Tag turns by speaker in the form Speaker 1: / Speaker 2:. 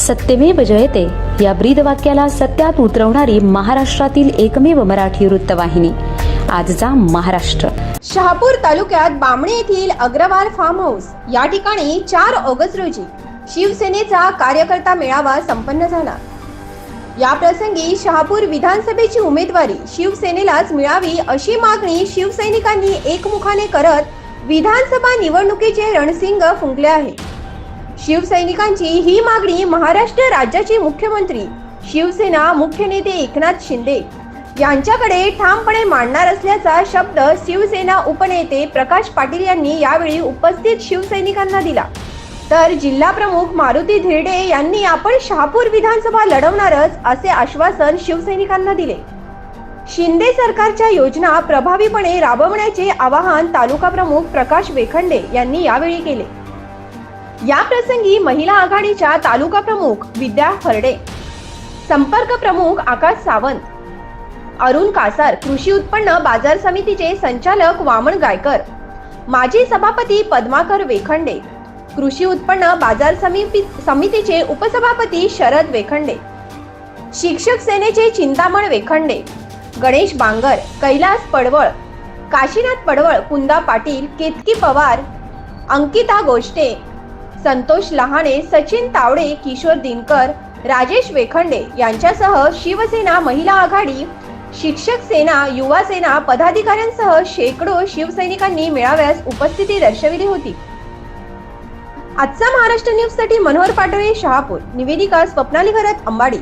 Speaker 1: सत्यमेव जयते. या ब्रीद वाक्याला सत्यात उतरवणारी महाराष्ट्रातील एकमेव मराठी वृत्तवाहिनी. आजचा महाराष्ट्र.
Speaker 2: शहापूर तालुक्यात बामणे येथील अग्रवाल फार्म हाऊस या ठिकाणी चार ऑगस्ट रोजी शिवसेनेचा कार्यकर्ता मेळावा संपन्न झाला. या प्रसंगी शहापूर विधानसभेची उमेदवारी शिवसेनेलाच मिळावी अशी मागणी शिवसैनिकांनी एकमुखाने करत विधानसभा निवडणुकीचे रणसिंग फुंकले आहे शिवसैनिकांची ही मागणी महाराष्ट्र राज्याचे मुख्यमंत्री शिवसेना मुख्य नेते एकनाथ शिंदे यांच्याकडे ठामपणे मांडणार असल्याचा शब्द शिवसेना उपनेते प्रकाश पाटील यांनी यावेळी उपस्थित शिवसैनिकांना दिला. तर जिल्हा प्रमुख मारुती धिरडे यांनी आपण शहापूर विधानसभा लढवणारच असे आश्वासन शिवसैनिकांना दिले. शिंदे सरकारच्या योजना प्रभावीपणे राबवण्याचे आवाहन तालुका प्रमुख प्रकाश वेखंडे यांनी यावेळी केले. या प्रसंगी महिला आघाडीच्या तालुका प्रमुख विद्या हरडे संपर्क प्रमुख आकाश सावंत अरुण कासार कृषी उत्पन्न बाजार समितीचे संचालक वामन गायकर माजी सभापती पद्माकर वेखंडे कृषी उत्पन्न बाजार समिती समितीचे उपसभापती शरद वेखंडे शिक्षक सेनेचे चिंतामण वेखंडे गणेश बांगर कैलास पडवळ काशीनाथ पडवळ कुंदा पाटील केतकी पवार अंकिता गोष्टे संतोष लहाणे सचिन तावडे किशोर दिनकर राजेश वेखंडे यांच्यासह शिवसेना महिला आघाडी शिक्षक सेना युवा सेना पदाधिकाऱ्यांसह शेकडो शिवसैनिकांनी मेळाव्यास उपस्थिती दर्शविली होती. आजचा महाराष्ट्र न्यूजसाठी मनोहर पाटोळे शहापूर. निवेदिका स्वप्नाली घरात अंबाडी.